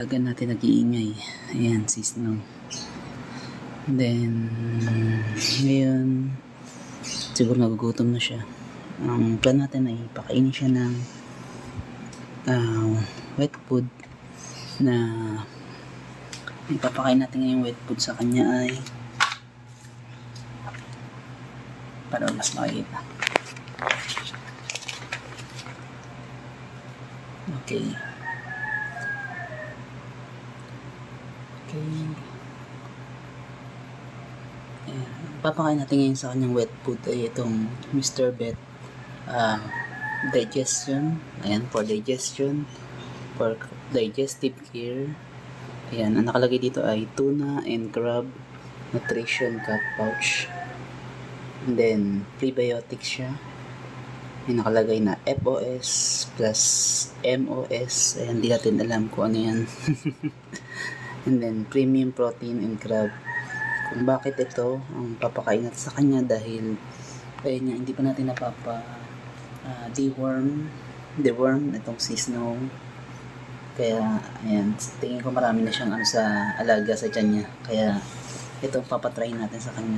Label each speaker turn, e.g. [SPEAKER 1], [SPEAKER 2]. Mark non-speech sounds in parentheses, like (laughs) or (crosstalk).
[SPEAKER 1] Agad natin nag-iingay. Ayan, si Snow. Then, ngayon, siguro nagugutom na siya. Ang plan natin ay pakainin siya ng ah, wet food na ipapakain natin ngayong wet food sa kanya ay para mas makikita. Okay. Okay. Ayan. Papakain natin ngayon sa kanyang wet food ay itong Mr. Bet ah, digestion. Ayan, for digestion. For digestive care. Ayan, ang nakalagay dito ay tuna and crab nutrition cup pouch. And then, prebiotic siya. May nakalagay na FOS plus MOS. Ayan, di natin alam kung ano yan. (laughs) and then, premium protein and crab. Kung bakit ito ang papakain natin sa kanya dahil ayun nga, hindi pa natin napapa ah, deworm deworm itong si Snow. Kaya, ayan, tingin ko marami na siyang ano sa alaga sa tiyan niya. Kaya, ito papatry natin sa kanya.